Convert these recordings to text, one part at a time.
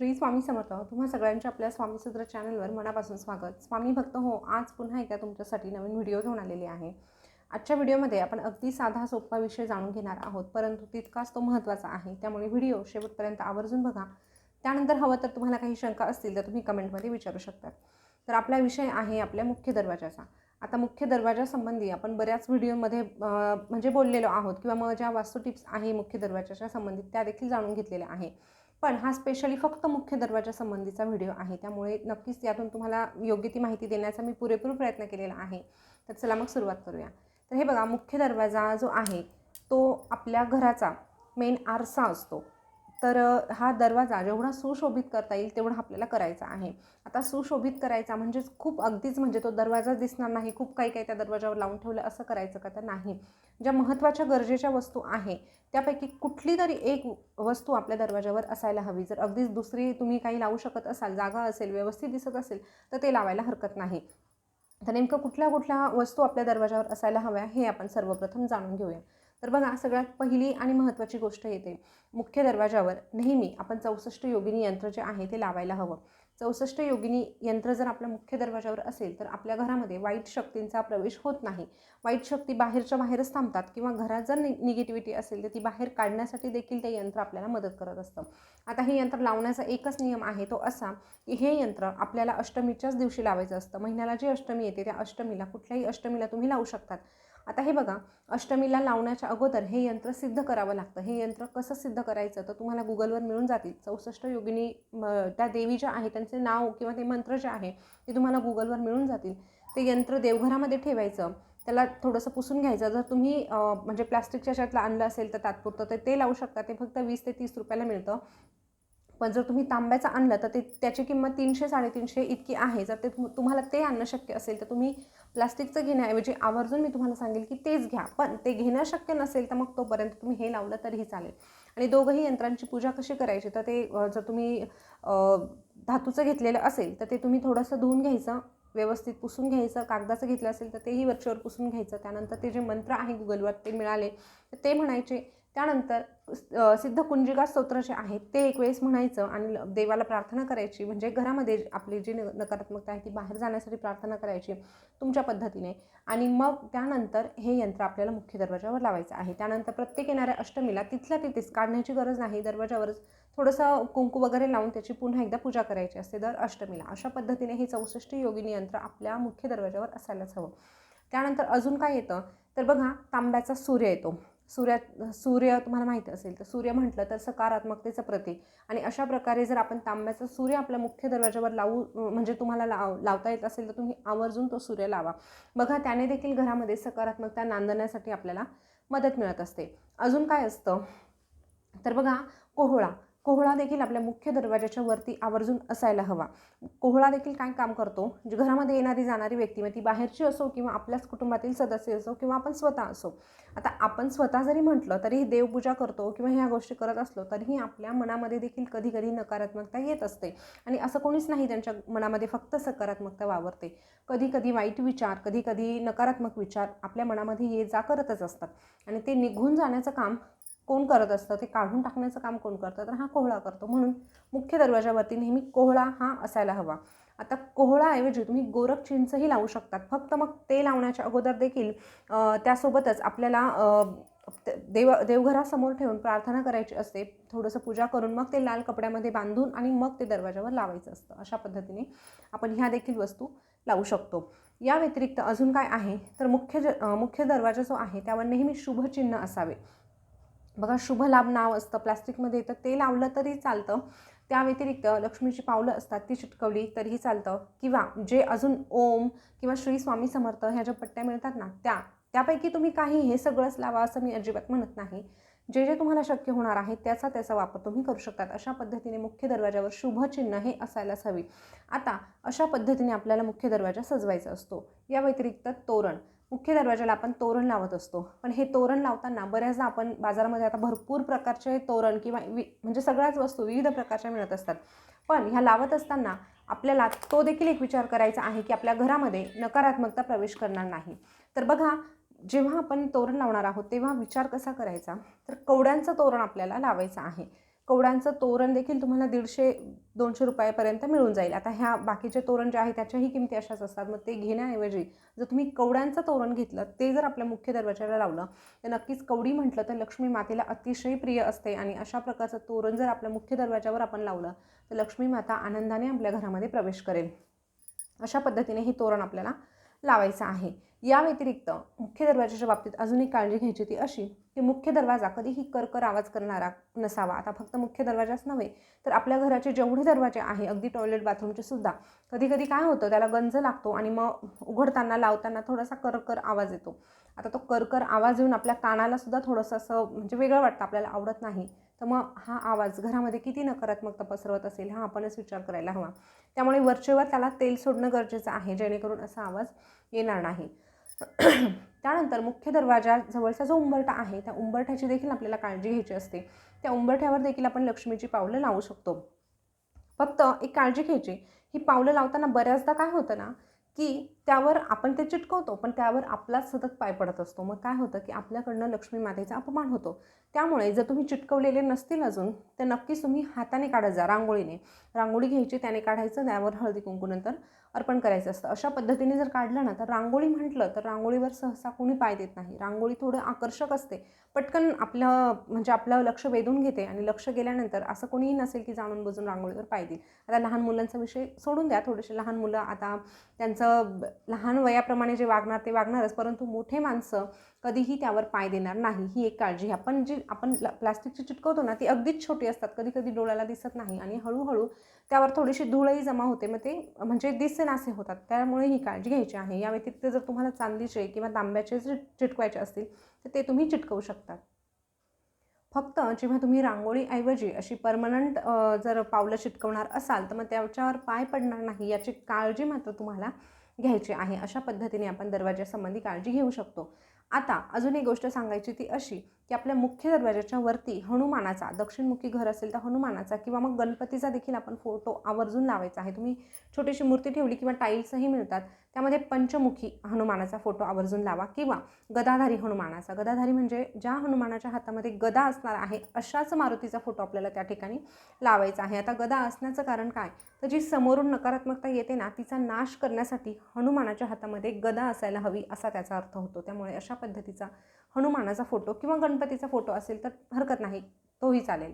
श्री स्वामी समर्थ तुम्हा सगळ्यांच्या आपल्या स्वामीसूत्र चॅनलवर मनापासून स्वागत. स्वामी भक्त हो आज पुन्हा एकदा तुमच्यासाठी नवीन व्हिडिओ घेऊन आलेले आहे. आजच्या व्हिडिओमध्ये आपण अगदी साधा सोपा विषय जाणून घेणार आहोत परंतु तितकाच तो महत्त्वाचा आहे. त्यामुळे व्हिडिओ शेवटपर्यंत आवर्जून बघा. त्यानंतर हवं तर तुम्हाला काही शंका असतील तर तुम्ही कमेंटमध्ये विचारू शकता. तर आपला विषय आहे आपल्या मुख्य दरवाजाचा आता मुख्य दरवाजासंबंधी आपण बऱ्याच व्हिडिओमध्ये म्हणजे बोललेलो आहोत किंवा मग ज्या वास्तू टिप्स आहे मुख्य दरवाजाच्या संबंधित त्या देखील जाणून घेतलेल्या आहे. पण हा स्पेशली फक्त मुख्य दरवाजासंबंधीचा व्हिडिओ आहे. त्यामुळे नक्कीच यातून तुम्हाला योग्य ती माहिती देण्याचा मी पुरेपूर प्रयत्न केलेला आहे. तर चला मग सुरुवात करूया. तर हे बघा मुख्य दरवाजा जो आहे तो आपल्या घराचा मेन आरसा असतो. तर हा दरवाजा जेवढा सुशोभित करता येईल तेवढा आपल्याला करायचा आहे. आता सुशोभित करायचा म्हणजेच खूप अगदीच म्हणजे तो दरवाजा दिसणार नाही खूप काही काही त्या दरवाजावर लावून ठेवलं असं करायचं का तर नाही. ज्या महत्त्वाच्या गरजेच्या वस्तू आहे त्यापैकी कुठली तरी एक वस्तू आपल्या दरवाजावर असायला हवी. जर अगदीच दुसरी तुम्ही काही लावू शकत असाल जागा असेल व्यवस्थित दिसत असेल तर ते लावायला हरकत नाही. तर नेमकं कुठल्या कुठल्या वस्तू आपल्या दरवाजावर असायला हव्या हे आपण सर्वप्रथम जाणून घेऊया. तर बघा सगळ्यात पहिली आणि महत्त्वाची गोष्ट येते. मुख्य दरवाजावर नेहमी आपण चौसष्ट योगिनी यंत्र जे आहे ते लावायला हवं. चौसष्ट योगिनी यंत्र जर आपल्या मुख्य दरवाजावर असेल तर आपल्या घरामध्ये वाईट शक्तींचा प्रवेश होत नाही. वाईट शक्ती बाहेरच्या बाहेरच थांबतात किंवा घरात जर नि निगेटिव्हिटी असेल तर ती बाहेर काढण्यासाठी देखील ते यंत्र आपल्याला मदत करत असतं. आता हे यंत्र लावण्याचा एकच नियम आहे तो असा की हे यंत्र आपल्याला अष्टमीच्याच दिवशी लावायचं असतं. महिन्याला जी अष्टमी येते त्या अष्टमीला कुठल्याही अष्टमीला तुम्ही लावू शकतात. आता हे बघा अष्टमीला लावण्याच्या अगोदर हे यंत्र सिद्ध करावं लागतं. हे यंत्र कसं सिद्ध करायचं? तर तुम्हाला गुगलवर मिळून जातील. चौसष्ट योगिनी म, त्या देवी ज्या आहे त्यांचे नाव किंवा ते मंत्र जे आहे ते तुम्हाला गुगलवर मिळून जातील. ते यंत्र देवघरामध्ये ठेवायचं. त्याला थोडंसं पुसून घ्यायचं. जर तुम्ही म्हणजे प्लास्टिकच्या याच्यातलं आणलं असेल तर तात्पुरतं तर ते लावू शकता. ते फक्त वीस ते तीस रुपयाला मिळतं. पण जर तुम्ही तांब्याचं आणलं तर ते त्याची किंमत तीनशे साडेतीनशे इतकी आहे. जर ते तुम्हाला ते आणणं शक्य असेल तर तुम्ही प्लास्टिकचं घेण्याऐवजी आवर्जून मी तुम्हाला सांगेल की तेच घ्या. पण ते घेणं शक्य नसेल तर मग तोपर्यंत तुम्ही हे लावलं तरीही चालेल. आणि दोघंही यंत्रांची पूजा कशी करायची तर ते जर तुम्ही धातूचं घेतलेलं असेल तर ते तुम्ही थोडंसं धुवून घ्यायचं व्यवस्थित पुसून घ्यायचं कागदाचं घेतलं असेल तर तेही वरच्यावर पुसून घ्यायचं. त्यानंतर ते जे मंत्र आहे गुगलवर ते मिळाले. तर ते म्हणायचे त्यानंतर सिद्ध कुंजिका स्तोत्र जे आहे ते एक वेळेस म्हणायचं आणि ल- देवाला प्रार्थना करायची. म्हणजे घरामध्ये आपली जी न- नकारात्मकता आहे ती बाहेर जाण्यासाठी प्रार्थना करायची तुमच्या पद्धतीने. आणि मग त्यानंतर हे यंत्र आपल्याला मुख्य दरवाजावर लावायचं आहे. त्यानंतर प्रत्येक येणाऱ्या अष्टमीला तिथल्या तिथेच काढण्याची गरज नाही. दरवाजावरच थोडंसं कुंकू वगैरे लावून त्याची पुन्हा एकदा पूजा करायची असते दर अष्टमीला. अशा पद्धतीने हे चौसष्ट योगिनी यंत्र आपल्या मुख्य दरवाजावर असायलाच हवं. त्यानंतर अजून काय येतं? तर बघा तांब्याचा सूर्य येतो. सूर्या सूर्य तुम्हाला माहीत असेल तर सूर्य म्हटलं तर सकारात्मकतेचं प्रतीक. आणि अशा प्रकारे जर आपण तांब्याचा सूर्य आपल्या मुख्य दरवाजावर लावू म्हणजे तुम्हाला लाव लावता येत असेल तर तुम्ही आवर्जून तो सूर्य लावा. बघा त्याने देखील घरामध्ये सकारात्मकता नांदण्यासाठी आपल्याला मदत मिळत असते. अजून काय असतं? तर बघा कोहळा. कोहळा देखील आपल्या मुख्य दरवाजाच्या वरती आवर्जून असायला हवा. कोहळा देखील काय काम करतो? जे घरामध्ये येणारी जाणारी व्यक्ती मग ती बाहेरची असो किंवा आपल्याच कुटुंबातील सदस्य असो किंवा आपण स्वतः असो. आता आपण स्वतः जरी म्हटलं तरीही देवपूजा करतो किंवा ह्या गोष्टी करत असलो तरीही आपल्या मनामध्ये देखील कधी कधी नकारात्मकता येत असते. आणि असं कोणीच नाही त्यांच्या मनामध्ये फक्त सकारात्मकता वावरते. कधी कधी वाईट विचार कधी कधी नकारात्मक विचार आपल्या मनामध्ये ये जा करतच असतात. आणि ते निघून जाण्याचं काम कोण करत असतं? ते काढून टाकण्याचं काम कोण करतं? तर हा कोहळा करतो. म्हणून मुख्य दरवाजावरती नेहमी कोहळा हा असायला हवा. आता कोहळाऐवजी तुम्ही गोरख चिंचही लावू शकतात. फक्त मग ते लावण्याच्या अगोदर देखील त्यासोबतच आपल्याला देव देवघरासमोर ठेवून प्रार्थना करायची असते. थोडंसं पूजा करून मग ते लाल कपड्यामध्ये बांधून आणि मग ते दरवाजावर लावायचं असतं. अशा पद्धतीने आपण ह्या देखील वस्तू लावू शकतो. या व्यतिरिक्त अजून काय आहे? तर मुख्य ज मुख्य दरवाजा जो आहे त्यावर नेहमी शुभचिन्ह असावे. बघा शुभ लाभ नाव असतं प्लास्टिकमध्ये तर ते लावलं तरी चालतं. त्या व्यतिरिक्त लक्ष्मीची पावलं असतात ती चिटकवली तरीही चालतं. किंवा जे अजून ओम किंवा श्री स्वामी समर्थ ह्या ज्या पट्ट्या मिळतात ना त्या त्यापैकी तुम्ही काही हे सगळंच लावा असं मी अजिबात म्हणत नाही. जे जे तुम्हाला शक्य होणार आहे त्याचा त्याचा वापर तुम्ही करू शकतात. अशा पद्धतीने मुख्य दरवाजावर शुभचिन्ह हे असायलाच हवी. आता अशा पद्धतीने आपल्याला मुख्य दरवाजा सजवायचा असतो. या व्यतिरिक्त तोरण. मुख्य दरवाजाला आपण तोरण लावत असतो. पण हे तोरण लावताना बऱ्याचदा आपण बाजारामध्ये आता भरपूर प्रकारचे तोरण किंवा वि म्हणजे सगळ्याच वस्तू विविध प्रकारच्या मिळत असतात. पण ह्या लावत असताना आपल्याला तो देखील एक विचार करायचा आहे की आपल्या घरामध्ये नकारात्मकता प्रवेश करणार नाही. तर बघा जेव्हा आपण तोरण लावणार आहोत तेव्हा विचार कसा करायचा? तर कवड्यांचं तोरण आपल्याला लावायचं आहे. कवड्यांचं तोरण देखील तुम्हाला दीडशे दोनशे रुपयापर्यंत मिळून जाईल. आता ह्या बाकीचे तोरण जे आहे त्याच्याही किमती अशाच असतात. मग ते घेण्याऐवजी जर तुम्ही कवड्यांचं तोरण घेतलं ते जर आपल्या मुख्य दरवाजाला लावलं तर नक्कीच कवडी म्हटलं तर लक्ष्मी मातेला अतिशय प्रिय असते. आणि अशा प्रकारचं तोरण जर आपल्या मुख्य दरवाजावर आपण लावलं तर लक्ष्मी माता आनंदाने आपल्या घरामध्ये प्रवेश करेल. अशा पद्धतीने हे तोरण आपल्याला लावायचं आहे. या व्यतिरिक्त मुख्य दरवाजाच्या बाबतीत अजून एक काळजी घ्यायची ती अशी की मुख्य दरवाजा कधीही करकर आवाज करणारा नसावा. आता फक्त मुख्य दरवाजाच नव्हे तर आपल्या घराचे जेवढे दरवाजे आहे अगदी टॉयलेट बाथरूमचे सुद्धा कधी कधी काय होतं त्याला गंज लागतो आणि मग उघडताना लावताना थोडासा करकर आवाज येतो. आता तो करकर आवाज येऊन आपल्या कानाला सुद्धा थोडंसं असं म्हणजे वेगळं वाटतं आपल्याला आवडत नाही. तर मग हा आवाज घरामध्ये किती नकारात्मकता पसरवत असेल हा आपणच विचार करायला हवा. त्यामुळे वरचेवर त्याला तेल सोडणं गरजेचं आहे जेणेकरून असा आवाज येणार नाही. त्यानंतर मुख्य दरवाजा जवळचा जो उंबरठा आहे त्या उंबरठ्याची देखील आपल्याला काळजी घ्यायची असते. त्या उंबरठ्यावर देखील आपण लक्ष्मीची पावलं लावू शकतो. फक्त एक काळजी घ्यायची ही पावलं लावताना बऱ्याचदा काय होतं ना की त्यावर आपण ते चिटकवतो पण त्यावर आपलाच सतत पाय पडत असतो. मग काय होतं की आपल्याकडनं लक्ष्मी मातेचा अपमान होतो. त्यामुळे जर तुम्ही चिटकवलेले नसतील अजून तर नक्कीच तुम्ही हाताने काढत जा रांगोळीने. रांगोळी घ्यायची त्याने काढायचं त्यावर हळदी कुंकू नंतर अर्पण करायचं असतं. अशा पद्धतीने जर काढलं ना तर रांगोळी म्हटलं तर रांगोळीवर सहसा कोणी पाय देत नाही. रांगोळी थोडं आकर्षक असते. पटकन आपलं म्हणजे आपलं लक्ष वेधून घेते आणि लक्ष गेल्यानंतर असं कोणीही नसेल की जाणून बुजून रांगोळीवर पाय देईल. आता लहान मुलांचा विषय सोडून द्या. थोडेसे लहान मुलं आता त्यांचं लहान वयाप्रमाणे जे वागणार ते वागणारच परंतु मोठे माणसं कधीही त्यावर पाय देणार नाही ही एक काळजी. आपण जी आपण प्लास्टिकची चिटकवतो ना ती अगदीच छोटी असतात कधी कधी डोळ्याला दिसत नाही आणि हळूहळू त्यावर थोडीशी धूळही जमा होते. मग ते म्हणजे दिसेनासे होतात. त्यामुळे ही काळजी घ्यायची आहे. या व्यतिरिक्त जर तुम्हाला चांदीचे किंवा तांब्याचे जे चिटकवायचे असतील तर ते तुम्ही चिटकवू शकतात फक्त जेव्हा तुम्ही रांगोळीऐवजी अशी परमनंट जर पावलं चिटकवणार असाल तर मग त्याच्यावर पाय पडणार नाही. याची काळजी मात्र तुम्हाला घ्यायची आहे. अशा पद्धतीने आपण दरवाजासंबंधी काळजी घेऊ शकतो. आता अजून एक गोष्ट सांगायची ती अशी की आपल्या मुख्य दरवाजाच्या वरती हनुमानाचा दक्षिणमुखी घर असेल तर हनुमानाचा किंवा मग गणपतीचा देखील आपण फोटो आवर्जून लावायचा आहे. तुम्ही छोटीशी मूर्ती ठेवली किंवा टाईल्सही मिळतात त्यामध्ये पंचमुखी हनुमानाचा फोटो आवर्जून लावा किंवा गदाधारी हनुमानाचा. गदाधारी म्हणजे ज्या हनुमानाच्या हातामध्ये गदा असणार आहे अशाच मारुतीचा फोटो आपल्याला त्या ठिकाणी लावायचा आहे. आता गदा असण्याचं कारण काय? तर जी समोरून नकारात्मकता येते ना तिचा नाश करण्यासाठी हनुमानाच्या हातामध्ये गदा असायला हवी असा त्याचा अर्थ होतो. त्यामुळे अशा पद्धतीचा हनुमानाचा फोटो किंवा गण गणपतीचा फोटो असेल तर हरकत नाही तोही चालेल.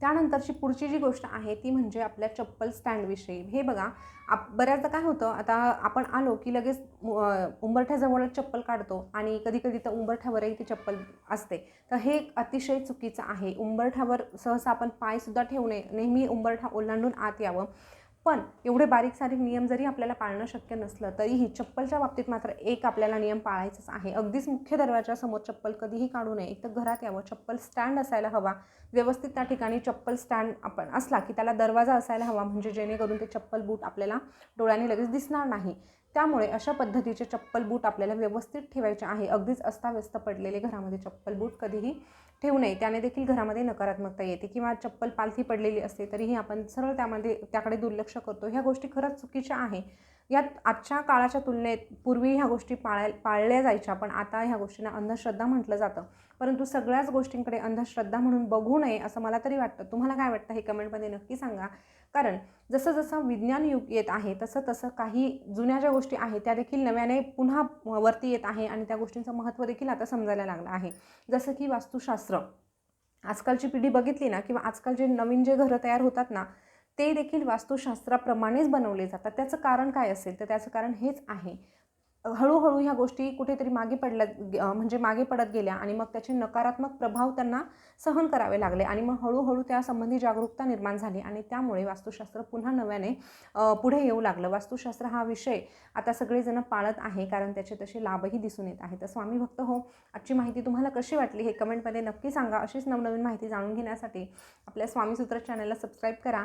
त्यानंतरची पुढची जी गोष्ट आहे ती म्हणजे आपल्या चप्पल स्टँडविषयी. हे बघा आप बऱ्याचदा काय होतं आता आपण आलो की लगेच उंबरठ्याजवळच चप्पल काढतो आणि कधी कधी तर उंबरठ्यावरही ती चप्पल असते. तर हे अतिशय चुकीचं आहे. उंबरठ्यावर सहसा आपण पायसुद्धा ठेवणे नेहमी उंबरठा ओलांडून आत यावं. पण एवढे बारीक सारीक नियम जरी आपल्याला पाळणं शक्य नसलं तरीही चप्पलच्या बाबतीत मात्र एक आपल्याला नियम पाळायचाच आहे. अगदीच मुख्य दरवाजासमोर चप्पल कधीही काढू नये. एक तर घरात यावं चप्पल स्टँड असायला हवा. व्यवस्थित त्या ठिकाणी चप्पल स्टँड आपण असला की त्याला दरवाजा असायला हवा म्हणजे जेणेकरून ते चप्पल बूट आपल्याला डोळ्याने लगेच दिसणार नाही. त्यामुळे अशा पद्धतीचे चप्पल बूट आपल्याला व्यवस्थित ठेवायचे आहे. अगदीच अस्ताव्यस्त पडलेले घरामध्ये चप्पल बूट कधीही ठेवू नये त्याने देखील घरामध्ये नकारात्मकता येते किंवा चप्पल पालथी पडलेली असते तरीही आपण सरळ त्यामध्ये त्याकडे दुर्लक्ष करतो. ह्या गोष्टी खरंच चुकीच्या आहे. यात आजच्या काळाच्या तुलनेत पूर्वी ह्या गोष्टी पाळाय पाळल्या जायच्या पण आता ह्या गोष्टींना अंधश्रद्धा म्हटलं जातं. परंतु सगळ्याच गोष्टींकडे अंधश्रद्धा म्हणून बघू नये असं मला तरी वाटतं. तुम्हाला काय वाटतं हे कमेंटमध्ये नक्की सांगा. कारण जसं जसं विज्ञान युग येत आहे तसं तसं काही जुन्या ज्या गोष्टी आहेत त्या देखील नव्याने पुन्हा वरती येत आहे आणि त्या गोष्टींचं महत्त्व देखील आता समजायला लागलं आहे. जसं की वास्तुशास्त्र. आजकालची पिढी बघितली ना किंवा आजकाल जे नवीन जे घरं तयार होतात ना ते देखील वास्तुशास्त्राप्रमाणेच बनवले जातात. त्याचं कारण काय असेल? तर त्याचं कारण हेच आहे. हळूहळू ह्या गोष्टी कुठेतरी मागे पडल्या म्हणजे मागे पडत गेल्या आणि मग त्याचे नकारात्मक प्रभाव त्यांना सहन करावे लागले आणि मग हळूहळू त्यासंबंधी जागरूकता निर्माण झाली आणि त्यामुळे वास्तुशास्त्र पुन्हा नव्याने पुढे येऊ लागलं. वास्तुशास्त्र हा विषय आता सगळेजण पाळत आहे कारण त्याचे तसे लाभही दिसून येत आहे तर स्वामी भक्त हो आजची माहिती तुम्हाला कशी वाटली हे कमेंटमध्ये नक्की सांगा. अशीच नवनवीन माहिती जाणून घेण्यासाठी आपल्या स्वामीसूत्र चॅनलला सबस्क्राईब करा.